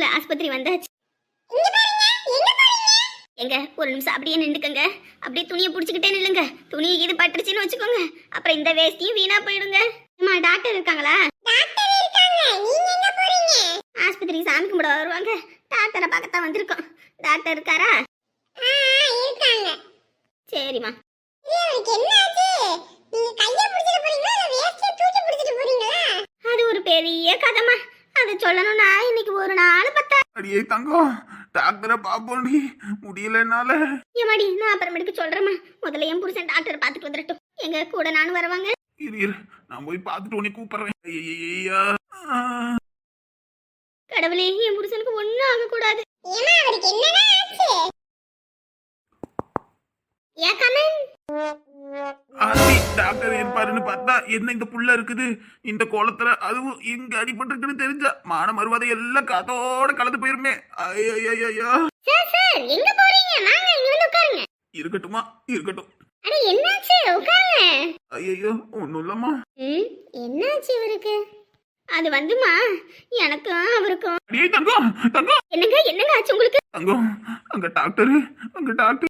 உள்ள ஆஸ்பத்திரி வந்தாச்சு. எங்க ஒரு நிமிஷம் அப்படியே நின்றுக்கங்க அப்படியே துணியை பிடிச்சிக்கிட்டே நில்லுங்க. துணியை இது பட்டுருச்சுன்னு வச்சுக்கோங்க. அப்புறம் இந்த வேஸ்டியும் வீணா போயிடுங்க. அம்மா டாக்டர் இருக்காங்களா? டாக்டர் இருக்காங்க. நீங்க எங்க போறீங்க? ஆஸ்பத்திரிக்கு சாமி கும்பிட வருவாங்க. டாக்டரை பார்க்கத்தான் வந்திருக்கோம். டாக்டர் இருக்காரா? இருக்காங்க. சரிம்மா. அது ஒரு பெரிய கதைமா அதை சொல்லணும்னா இன்னைக்கு ஒரு நாள் பத்தா அடியே தங்கம் டாக்டரை பாப்போண்டி முடியல என்னால. ஏமாடி நான் அப்புறமேட்டுக்கு சொல்றேம்மா. முதல்ல என் புருஷன் டாக்டர் பார்த்துட்டு வந்துடட்டும். எங்க கூட நானும் வருவாங்க. இரு இரு. நான் போய் பார்த்துட்டு உன்னை கூப்பிடுறேன். ஆ. கடவுளே என் புருஷனுக்கு ஒன்றும் ஆகக்கூடாது. என்ன இந்த புள்ள இருக்குது? இந்த கோலத்துல அதுவும் இங்க அடிபட்டிருக்குன்னு தெரிஞ்சா மான மறுவாதை எல்லாம் காத்தோட கலந்து போயிருமே. ஐயையையா. சார் சார் எங்க போறீங்க? வாங்க இங்க வந்து உட்காருங்க. இருக்கட்டுமா? இருக்கட்டும். அட என்னாச்சு? உட்காருங்க. ஐயோ ஒண்ணும் இல்லம்மா. ம் என்னாச்சு இவருக்கு? அது வந்துமா? எனக்கும் அவருக்கும். அடியே தங்கம் தங்கம். என்னங்க என்னங்க ஆச்சு உங்களுக்கு? தங்கம் அங்க டாக்டர் அங்க டாக்டரை.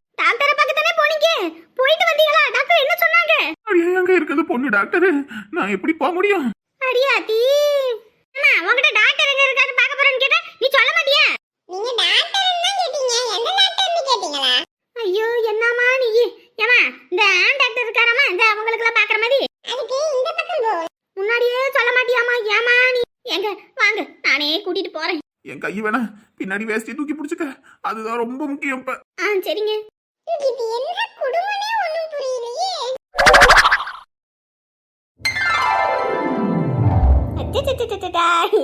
போனீங்க போயிட்டு வந்தீங்களா? டாக்டர் என்ன சொன்னாங்க? அங்க இருக்குது பொண்ணு டாக்டர். நான் எப்படி போக முடியும்? அடியாத்தி. அம்மா உங்ககிட்ட டாக்டர் எங்க இருக்காரு பார்க்க போறேன்னு கேட்டா நீ சொல்ல மாட்டியா? நீங்க டாக்டர்னு தான் கேட்டீங்க. எந்த டாக்டர்னு கேட்டீங்களா? ஐயோ என்னம்மா நீ? ஏமா இந்த ஆன் டாக்டர் இருக்காராமா இந்த அவங்களுக்குலாம் பாக்குற மாதிரி. அதுக்கு இந்த பக்கம் போ. முன்னாடியே சொல்ல மாட்டியாமா ஏமா நீ? எங்க வாங்க நானே கூட்டிட்டு போறேன். என் கை வேணா பின்னாடி வேஸ்டி தூக்கி பிடிச்சுக்க. அதுதான் ரொம்ப முக்கியம் இப்ப. ஆ சரிங்க. என்ன குடும்பமே ஒண்ணும்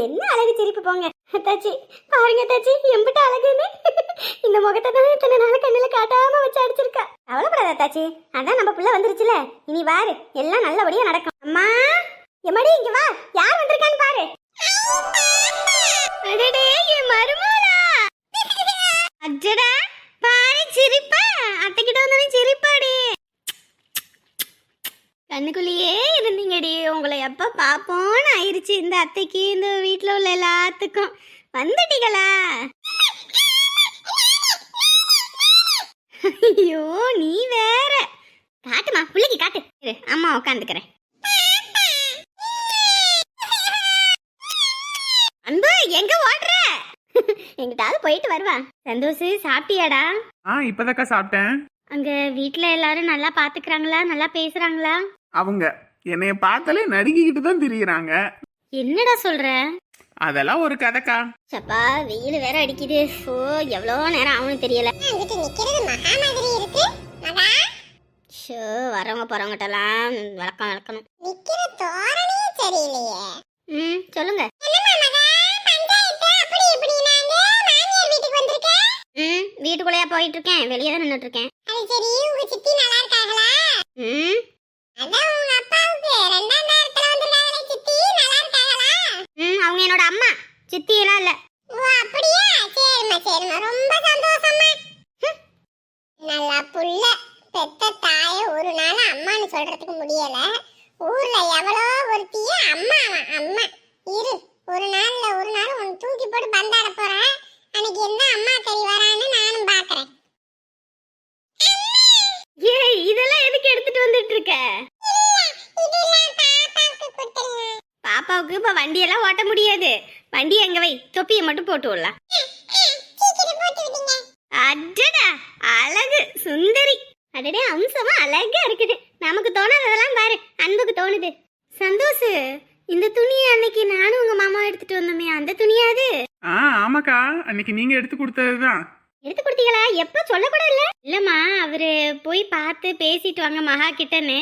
என்ன அழகு சிரிப்பு போங்க. அத்தாச்சி பாருங்க தாச்சி எம்பிட்ட அழகுன்னு. இந்த முகத்தை தான் இத்தனை நாள் கண்ணில் காட்டாம வச்சு அடிச்சிருக்கா. கவலைப்படாத தாச்சி அதான் நம்ம புள்ள வந்துருச்சுல. இனி பாரு எல்லாம் நல்லபடியா நடக்கும். அம்மா எம்மாடி இங்க வா. யார் வந்திருக்கான்னு பாரு. அடடே என் மருமகளா. அஜடா சிரிப்பா? அத்தை கிட்ட சிரிப்பாடி. கண்ணுக்குள்ளேயே இருந்தீங்கடி. உங்களை எப்போ பார்ப்போன்னு ஆயிடுச்சு இந்த அத்தைக்கு இந்த வீட்டில் உள்ள எல்லாத்துக்கும். வந்துட்டீங்களா? ஐயோ நீ வேற. காட்டுமா பிள்ளைக்கு காட்டு. அம்மா உட்காந்துக்கிறேன் எங்கிட்டாவது போயிட்டு வருவா. சந்தோஷ் சாப்பிட்டியாடா? ஆ இப்பதாக்கா சாப்பிட்டேன். அங்க வீட்ல எல்லாரும் நல்லா பாத்துக்கறாங்களா? நல்லா பேசுறாங்களா? அவங்க என்னைய பார்த்தாலே நடுங்கிக்கிட்டு தான் திரியுறாங்க. என்னடா சொல்ற? அதெல்லாம் ஒரு கதைக்கா. சப்பா வெயில் வேற அடிக்குது. ஓ எவ்வளோ நேரம் ஆகும்னு தெரியல. அங்கிட்டு நிக்கிறது மகா மாதிரி இருக்கு. மகா? ஷோ வரவங்க போறவங்கட்டெல்லாம் விளக்கம் விளக்கணும் நிக்கிற தோரணையே சரியில்லையே ம் சொல்லுங்க. என்னம்மா போயிட்டு இருக்கேன் வெளியே தான் நின்றுட்டு இருக்கேன் அது சரி உங்க சித்தி நல்லா இருக்காங்களா? ம்? அதான் உங்க அப்பாவுக்கு. ரெண்டாம் நேரத்துல வந்திருக்காங்களே சித்தி நல்லா இருக்காங்களா? ம் அவங்க என்னோட அம்மா. சித்தி எல்லாம் இல்ல. ஓ அப்படியா? சரிம்மா சரிம்மா. ரொம்ப சந்தோஷம்மா. ஹம். நல்லா புள்ள. பெத்த தாய ஒரு நாள் அம்மான்னு சொல்றதுக்கு முடியல. ஊர்ல எவ்வளோ ஒருத்திய அம்மா அம்மா இரு ஒரு நாள்ல ஒரு நாள் உன் தூக்கி போட்டு பந்தாட போறேன் அன்னைக்கு என்ன அம்மா கறி வரான்னு நானும் பாக்குறேன் ஏய் இதெல்லாம் எதுக்கு எடுத்துட்டு வந்துட்டு இருக்க இதெல்லாம் பாப்பாவுக்கு கொடுத்துருங்க பாப்பாவுக்கு இப்ப வண்டியெல்லாம் ஓட்ட முடியாது வண்டி எங்க வை தொப்பியை மட்டும் போட்டு விடலாம் சீக்கிரம் போட்டு விடுங்க அடடா அழகு சுந்தரி. அடடே அம்சமா அழகா இருக்குது. நமக்கு தோணாததெல்லாம் பாரு அன்புக்கு தோணுது. சந்தோஷ் இந்த துணியை அன்னைக்கு நானும் உங்க மாமா எடுத்துட்டு வந்தோமே அந்த துணியா அது? ஆ ஆமாக்கா. அன்னைக்கு நீங்க எடுத்து கொடுத்ததுதான். எடுத்து கொடுத்தீங்களா? எப்ப சொல்ல கூட இல்ல இல்லம்மா அவரு போய் பார்த்து பேசிட்டு வாங்க மகா கிட்டன்னு.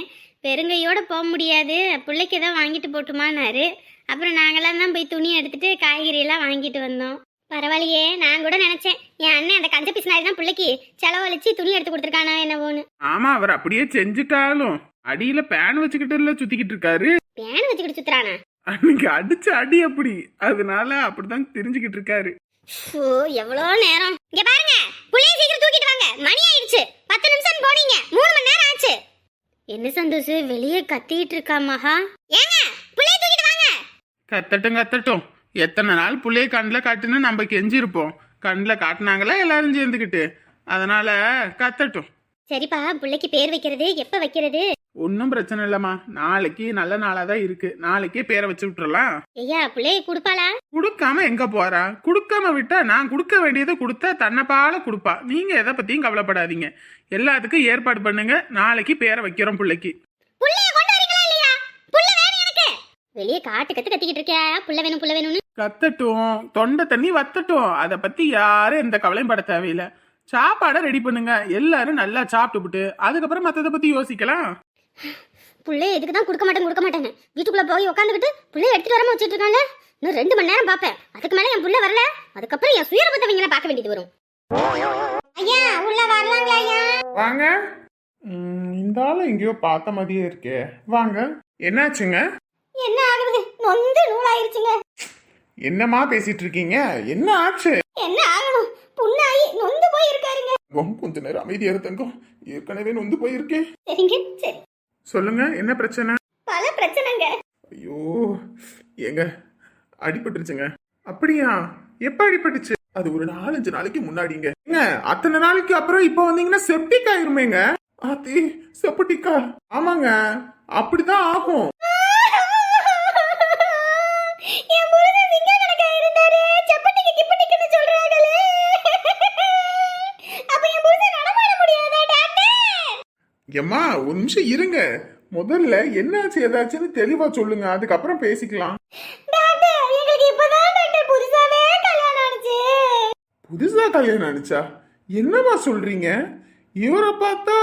பெருங்கையோட போக முடியாது. பிள்ளைக்கு தான் வாங்கிட்டு போட்டுமான்னாரு அப்புறம் நாங்களாம் தான் போய் துணி எடுத்துட்டு காய்கறி எல்லாம் வாங்கிட்டு வந்தோம். பரவாயில்லையே நான் கூட நினைச்சேன். என் அண்ணன் அந்த கஞ்ச பிசினாரி தான் பிள்ளைக்கு செலவழிச்சு துணி எடுத்து கொடுத்துருக்கானா என்னவோன்னு. ஆமா அவர் அப்படியே செஞ்சுட்டாலும் அடியில பேன் வச்சுக்கிட்டு சுத்திக்கிட்டு இருக்காரு. பேன் வச்சுக்கிட்டு சுத்துறானா? அன்னைக்கு அடிச்ச அடி அப்படி. அதனால அப்படிதான் தெரிஞ்சுக்கிட்டு இருக்காரு. ஓ எவ்வளோ நேரம். இங்க பாருங்க புள்ளைய சீக்கிரம் தூக்கிட்டு வாங்க. மணி ஆயிடுச்சு. பத்து நிமிஷம் போனீங்க. மூணு மணி நேரம் ஆச்சு. என்ன சந்தோஷ் வெளியே கத்திட்டு இருக்கா மகா? ஏங்க புள்ளைய தூக்கிட்டு வாங்க. கத்தட்டும் கத்தட்டும். எத்தனை நாள் புள்ளைய கண்ணில் காட்டுன்னு நம்ம கெஞ்சிருப்போம். கண்ணில் காட்டினாங்களா எல்லாரும் சேர்ந்துக்கிட்டு அதனால கத்தட்டும். சரிப்பா பிள்ளைக்கு பேர் வைக்கிறது எப்ப வைக்கிறது? ஒன்றும் பிரச்சனை இல்லைம்மா. நாளைக்கு நல்ல நாளாக தான் இருக்கு. நாளைக்கே பேரை வச்சு விட்டுறலாம். ஐயா பிள்ளைய கொடுப்பாளா? கொடுக்காம எங்க போறா? கொடுக்காம விட்டா நான் கொடுக்க வேண்டியதை கொடுத்தா தன்னைப்பால கொடுப்பா. நீங்க எதை பத்தியும் கவலைப்படாதீங்க. எல்லாத்துக்கும் ஏற்பாடு பண்ணுங்க. நாளைக்கு பேரை வைக்கிறோம் பிள்ளைக்கு புள்ளைய கொண்டு வரீங்களா இல்லையா புள்ள வேணும் எனக்கு வெளியே காட்டு கத்து கத்திக்கிட்டு இருக்கியா? புள்ள வேணும் புள்ள வேணும்னு? கத்தட்டும். தொண்டை தண்ணி வத்தட்டும். அதை பத்தி யாரும் எந்த கவலையும் பட தேவையில்லை. சாப்பாடை ரெடி பண்ணுங்க. எல்லாரும் நல்லா சாப்பிட்டுப்புட்டு அதுக்கப்புறம் மற்றதை பத்தி யோசிக்கலாம். புள்ளைய எதுக்கு தான் கொடுக்க மாட்டேன் கொடுக்க மாட்டேன்னு. வீட்டுக்குள்ள போய் உட்காந்துக்கிட்டு புள்ளைய எடுத்துட்டு வராம வச்சுட்டு இருக்காங்க இன்னும் ரெண்டு மணி நேரம் பார்ப்பேன். அதுக்கு மேல என் புள்ள வரல. அதுக்கப்புறம் என் சுயர பத்தவங்களை பார்க்க வேண்டியது வரும். ஐயா உள்ள வரலாங்களா ஐயா? வாங்க. இந்த ஆள் எங்கேயோ பார்த்த மாதிரியே இருக்கே. வாங்க. என்னாச்சுங்க? என்ன ஆகுது? நொந்து நூலாயிருச்சுங்க. என்னம்மா பேசிட்டு இருக்கீங்க என்ன ஆச்சு? என்ன ஆகணும்? புண்ணாயி நொந்து போய் இருக்காருங்க கொஞ்ச நேரம் அமைதியா இருந்தங்கம் ஏற்கனவே நொந்து போயிருக்கேன் சரிங்க சரி. சொல்லுங்க என்ன பிரச்சனை? பல பிரச்சனைங்க. ஐயோ ஏங்க அடிபட்டுருச்சுங்க. அப்படியா? எப்ப அடிபட்டுச்சு? அது ஒரு நாலஞ்சு நாளைக்கு முன்னாடிங்க. ஏங்க அத்தனை நாளைக்கு அப்புறம் இப்ப வந்தீங்கன்னா செப்டிக் ஆயிருமேங்க? ஆத்தி செப்டிக்கா ஆமாங்க அப்படிதான் ஆகும். என் புருஷன் விஞ்ஞானக்கா இருந்தாரு. சப்பட்டிக்கு கிப்பட்டிக்குன்னு சொல்றாங்களே. அப்ப என் புருஷன் நடமாட முடியாதா டாக்டர்? எம்மா ஒரு நிமிஷம் இருங்க. முதல்ல என்னாச்சு ஏதாச்சுன்னு தெளிவா சொல்லுங்க. அதுக்கப்புறம் பேசிக்கலாம். டாக்டர் எங்களுக்கு இப்பதான் டாக்டர் புதுசாவே கல்யாணம் ஆனிச்சு. புதுசா கல்யாணம் ஆனிச்சா? என்னம்மா சொல்றீங்க? இவரை பார்த்தா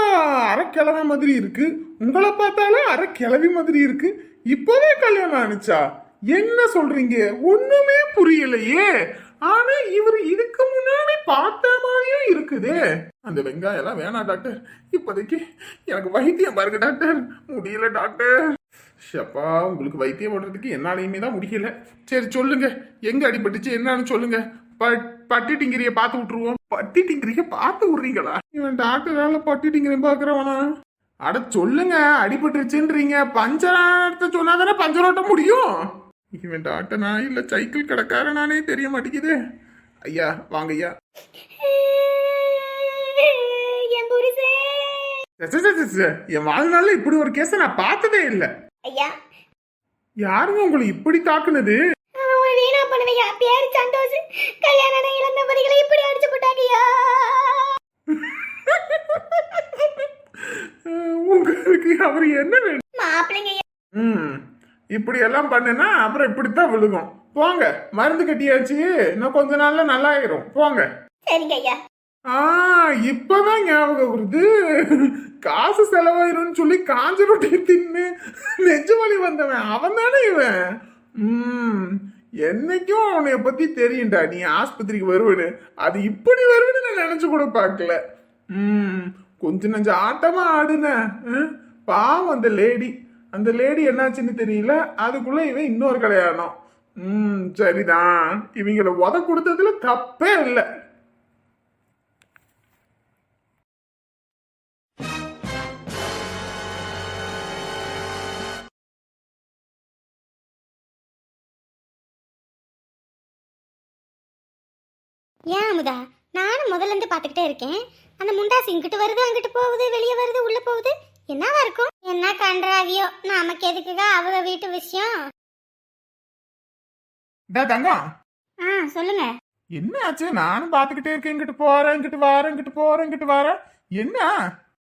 அரைக்கிழமை மாதிரி இருக்கு. உங்களை பார்த்தாலும் அரைக்கிழவி மாதிரி இருக்கு. இப்போவே கல்யாணம் ஆனிச்சா? என்ன சொல்றீங்க? ஒண்ணுமே புரியலையே. ஆனா இவர் இதுக்கு முன்னாடி பார்த்த மாதிரியும் இருக்குது. அந்த வெங்காயம் எல்லாம் வேணாம் டாக்டர். இப்போதைக்கு எனக்கு வைத்தியம் பாருங்க டாக்டர். முடியல டாக்டர். ஷப்பா உங்களுக்கு வைத்தியம் பண்றதுக்கு என்னாலையுமே தான் முடியல. சரி சொல்லுங்க. எங்க அடிபட்டுச்சு என்னன்னு சொல்லுங்க. பட் பட்டி டிங்கிரிய பார்த்து விட்டுருவோம். பட்டி டிங்கிரிய பார்த்து விடுறீங்களா? இவன் டாக்டரால பட்டி டிங்கிரி பாக்குறவனா அட சொல்லுங்க. அடிபட்டுருச்சுன்றீங்க. பஞ்சராட்ட சொன்னாதானே பஞ்சரோட்ட முடியும்? இவன் டாக்டர் நான் இல்ல சைக்கிள் கடைக்காரனானே தெரிய மாட்டேங்குதே. ஐயா வாங்க ஐயா. என் வாழ்நாள்ல இப்படி ஒரு கேஸ நான் பார்த்ததே இல்ல. ஐயா. யாருங்க உங்களை இப்படி தாக்குனது? வீணா பண்ணுவையா பேரு சந்தோஷ். கல்யாணம் இழந்த பதிகளை இப்படி அடிச்சு போட்டாங்கய்யா அஹ், உங்களுக்கு அவர் என்ன வேணும்? மாப்பிள்ளைங்க ம். இப்படி எல்லாம் பண்ணுனா அப்புறம் இப்படித்தான் விழுகும். போங்க மருந்து கட்டியாச்சு. இன்னும் கொஞ்ச நாள்ல நல்லாயிரும். போங்க. சரிங்க ஐயா. ஆ இப்பதான் ஞாபகம் வருது. காசு செலவாயிரும்னு சொல்லி காஞ்ச ரொட்டி தின்னு நெஞ்சு வலி வந்தவன். அவன் தானே இவன்? ம் என்னைக்கும் அவனைய பத்தி தெரியும்டா. நீ ஆஸ்பத்திரிக்கு வருவனு அது இப்படி வருவனு நான் நினைச்சு கூட பார்க்கல. ம் கொஞ்ச நஞ்ச ஆட்டமா ஆடுன. பாவம் அந்த லேடி. அந்த லேடி என்னாச்சுன்னு தெரியல. அதுக்குள்ள இவன் இன்னொரு கல்யாணம். ம் சரிதான். இவங்களை உத கொடுத்ததுல தப்பே இல்லை. ஏன் அமுதா? நானும் முதல்ல இருந்து பார்த்துக்கிட்டே இருக்கேன். அந்த முண்டாசி இங்கிட்டு வருது அங்கிட்டு போகுது வெளியே வருது உள்ள போகுது. என்னவா இருக்கும்? என்ன கன்றாவியோ? நமக்கு எதுக்குங்க அவங்க வீட்டு விஷயம்? டா தங்கம். ஆ சொல்லுங்க. என்ன ஆச்சு? நானும் பாத்துக்கிட்டே இருக்கேன். இங்கிட்டு போறேன் இங்கிட்டு வாரேன் இங்கிட்டு போறேன் இங்கிட்டு வாரேன். என்ன?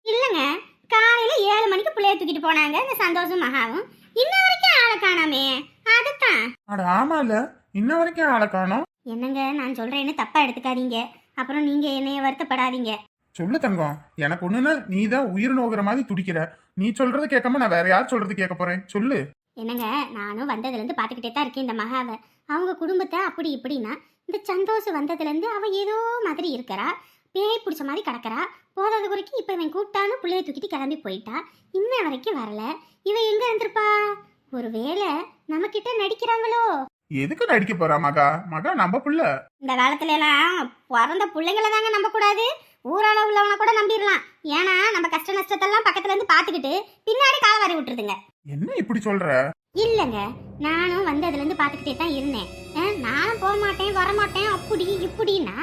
இல்லைங்க. காலையில ஏழு மணிக்கு பிள்ளைய தூக்கிட்டு போனாங்க. இந்த சந்தோஷம் மகாவும். இன்ன வரைக்கும் ஆளை காணாமே. அதுதான். அட ஆமால இன்ன வரைக்கும் ஆளை காணோம். என்னங்க நான் சொல்றேன்னு தப்பா எடுத்துக்காதீங்க. அப்புறம் நீங்க என்னைய வருத்தப்படாதீங்க. சொல்லு தங்கம். எனக்கு ஒண்ணுன்னா நீ தான் உயிர் நோகிற மாதிரி துடிக்கிற. நீ சொல்றது கேட்காம நான் வேற யார் சொல்றது கேட்க போறேன்? சொல்லு. என்னங்க நானும் வந்ததுலேருந்து பார்த்துக்கிட்டே தான் இருக்கேன் இந்த மகாவை. அவங்க குடும்பத்தை அப்படி இப்படின்னா இந்த சந்தோஷம் வந்ததுலேருந்து அவ ஏதோ மாதிரி இருக்கிறா. பேய் பிடிச்ச மாதிரி கிடக்கிறா. போதாத குறைக்கு இப்போ இவன் கூப்பிட்டான்னு பிள்ளைய தூக்கிட்டு கிளம்பி போயிட்டா. இன்ன வரைக்கும் வரல. இவ எங்க இருந்திருப்பா? ஒருவேளை நம்ம கிட்ட நடிக்கிறாங்களோ? எதுக்கு நடிக்க போறா மகா? மகா நம்ம புள்ள. இந்த காலத்துல எல்லாம் பிறந்த பிள்ளைங்கள தாங்க நம்ப கூடாது ஊரால உள்ளவனை கூட நம்பிடலாம். ஏன்னா நம்ம கஷ்ட நஷ்டத்தெல்லாம் பக்கத்துல இருந்து பாத்துக்கிட்டு பின்னாடி கால வாரி விட்டுருதுங்க. என்ன இப்படி சொல்ற? இல்லைங்க. நானும் வந்ததுலேருந்து பார்த்துக்கிட்டே தான் இருந்தேன். நானும் போக மாட்டேன் வரமாட்டேன் அப்படி இப்படின்னா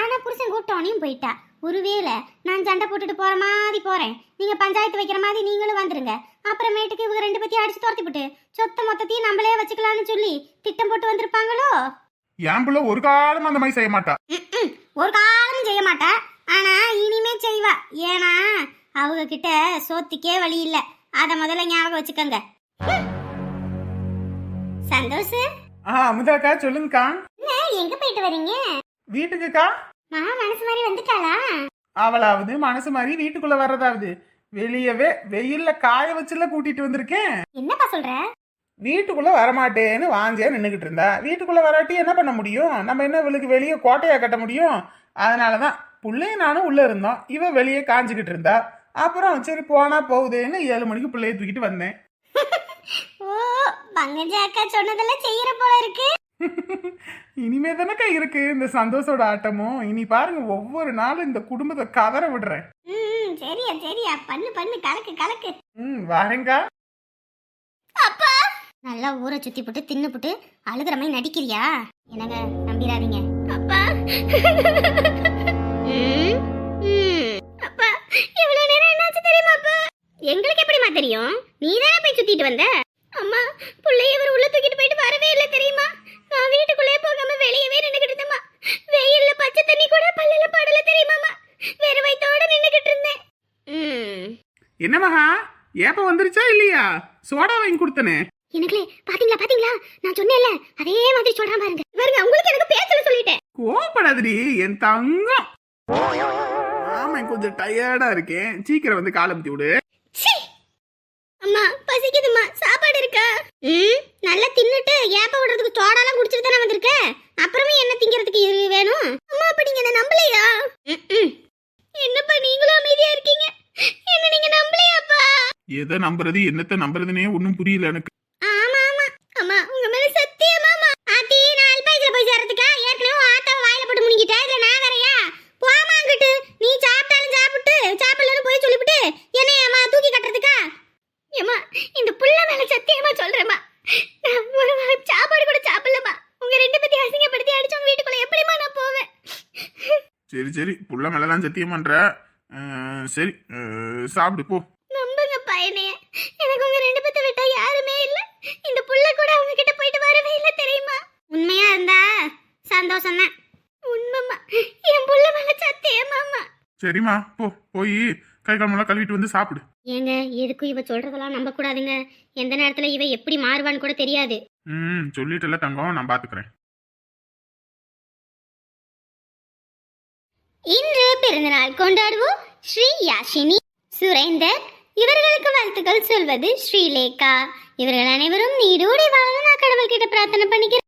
ஆனால் புருஷன் கூப்பிட்டோனையும் போயிட்டா. ஒருவேளை நான் சண்டை போட்டுட்டு போற மாதிரி போறேன். நீங்க பஞ்சாயத்து வைக்கிற மாதிரி நீங்களும் வந்துருங்க. அப்புறமேட்டுக்கு இவங்க ரெண்டு பத்தியும் அடிச்சு துரத்தி சொத்த மொத்தத்தையும் நம்மளே வச்சுக்கலாம்னு சொல்லி திட்டம் போட்டு வந்திருப்பாங்களோ? பிள்ளை ஒரு காலம் அந்த மாதிரி செய்ய மாட்டா. ஒரு காலமும் செய்ய மாட்டா. ஆனா இனிமே செய்வா. ஏன்னா அவங்க கிட்ட சோத்துக்கே வழி இல்ல. அத முதல்ல ஞாபகம் வச்சுக்கோங்க. சந்தோஷ்? ஆ அமுதாக்கா சொல்லுங்கக்கா. என்ன, எங்க போயிட்டு வரீங்க? வீட்டுக்குக்கா. மகா மனசு மாதிரி வந்துட்டாளா? அவளாவது மனசு மாதிரி வீட்டுக்குள்ள வர்றதாவது. வெளியவே வெயில்ல காய வச்சுல கூட்டிட்டு வந்திருக்கேன். என்னப்பா சொல்ற? வீட்டுக்குள்ள வரமாட்டேன்னு வாஞ்சியா நின்றுகிட்டு இருந்தா. வீட்டுக்குள்ள வராட்டி என்ன பண்ண முடியும்? நம்ம என்ன இவளுக்கு வெளியே கோட்டையா கட்ட முடியும்? அதனாலதான் புள்ளையும் நானும் உள்ள இருந்தோம். இவ வெளியே காஞ்சிக்கிட்டு இருந்தா. அப்புறம் சரி போனா போகுதேன்னு ஏழு மணிக்கு பிள்ளைய தூக்கிட்டு வந்தேன். ஓ பங்கஜா அக்கா சொன்னதெல்லாம் செய்யற போல இருக்கு. இனிமே தானக்கா இருக்கு இந்த சந்தோஷோட ஆட்டமும். இனி பாருங்க ஒவ்வொரு நாளும் இந்த குடும்பத்தை கதற விடுறேன். ம் சரியா சரியா. பண்ணு பண்ணு கலக்கு கலக்கு. ம் வாரேங்கா நல்லா ஊரை சுத்தி போட்டு தின்னு போட்டு அழுகுற மாதிரி நடிக்கிறியா? என்னங்க நம்பிராதீங்க அப்பா. அப்பா இவ்வளவு நேரம் என்னாச்சு தெரியுமாப்பா எங்களுக்கு எப்படிமா தெரியும்? நீ தானே போய் சுத்திட்டு வந்த? அம்மா புள்ளைய இவர் உள்ள தூக்கிட்டு போயிட்டு வரவே இல்லை தெரியுமா? நான் வீட்டுக்குள்ளே போகாம வெளியவே நின்னுகிட்டு இருந்தேம்மா. வெயில்ல பச்சை தண்ணி கூட பல்லுல படல தெரியுமாமா வெறும் வயித்தோட நின்னுகிட்டு இருந்தேன். ம். என்ன மகா? ஏப்ப வந்துருச்சா இல்லையா? சோடா வாங்கி கொடுத்தனே. எனக்குலே பாத்தீங்களா பாத்தீங்களா? நான் சொன்னேன்ல அதே மாதிரி சொல்றான் பாருங்க. பாருங்க உங்களுக்கு எனக்கு பேசல சொல்லிட்டேன். கோபப்படாதடி என் தங்கம். ஆமா கொஞ்சம் டயர்டா இருக்கேன். சீக்கிரம் வந்து காலை முத்தி விடு. அம்மா பசிக்குதும்மா. சாப்பாடு இருக்கா? ம் நல்லா தின்னுட்டு ஏப்ப விடுறதுக்கு சோடாலாம் குடிச்சிட்டு தானே வந்திருக்க? அப்புறமே என்ன திங்கிறதுக்கு வேணும்? அம்மா அப்ப நீங்க என்ன நம்பலையா. என்னப்பா நீங்களும் அமைதியா இருக்கீங்க? என்ன நீங்க நம்பலையாப்பா? எதை நம்புறது என்னத்த நம்புறதுனே ஒன்றும் புரியல எனக்கு ஆமா ஆமா அம்மா உங்க மேல சத்தியமாமா ஆத்தி நான் அல்பாய்ஸ்ல போய் சேர்றதுக்கா ஏற்கனவே உன் ஆத்தாவை வாயில போட்டு முழுங்கிட்டா இதுல நான் வேறயா போமா அங்கிட்டு நீ சாப்பிட்டாலும் சாப்பிட்டு சாப்பிடலன்னு போய் சொல்லிவிட்டு என்னைய அம்மா தூக்கி கட்டுறதுக்கா ஏம்மா இந்த புள்ள மேல சத்தியமா சொல்றேம்மா நான் ஒரு வேளை சாப்பாடு கூட சாப்பிடலம்மா உங்க ரெண்டு பத்தி அசிங்கப்படுத்தி அடிச்சவங்க வீட்டுக்குள்ள எப்படிம்மா நான் போவேன் சரி சரி. புள்ள மேலதான் சத்தியம் பண்ற. சரி. சாப்பிடு போ. நம்புங்க பையனே. எனக்கு உங்க ரெண்டு பேத்த விட்டா யாருமே இல்ல. இந்த புள்ள கூட அவங்க கிட்ட போயிட்டு வரவே இல்ல தெரியுமா? உண்மையா இருந்தா சந்தோஷம் தான். உண்மைமா என் புள்ள மேல சத்தியமாமா சரிம்மா போ. போய் கை காலமெல்லாம் கழுவிட்டு வந்து சாப்பிடு. ஏங்க எதுக்கும் இவ சொல்றதெல்லாம் நம்ப கூடாதுங்க எந்த நேரத்துல இவ எப்படி மாறுவான்னு கூட தெரியாது. ம் சொல்லிட்டுல தங்கம். நான் பாத்துக்கிறேன். இன்று பிறந்தநாள் கொண்டாடுவோம் ஸ்ரீ யாஷினி சுரேந்தர் இவர்களுக்கு வாழ்த்துக்கள் சொல்வது ஸ்ரீலேகா. இவர்கள் அனைவரும் நீடோடி வாழ நான் கடவுள்கிட்ட பிரார்த்தனை பண்ணிக்கிறேன்.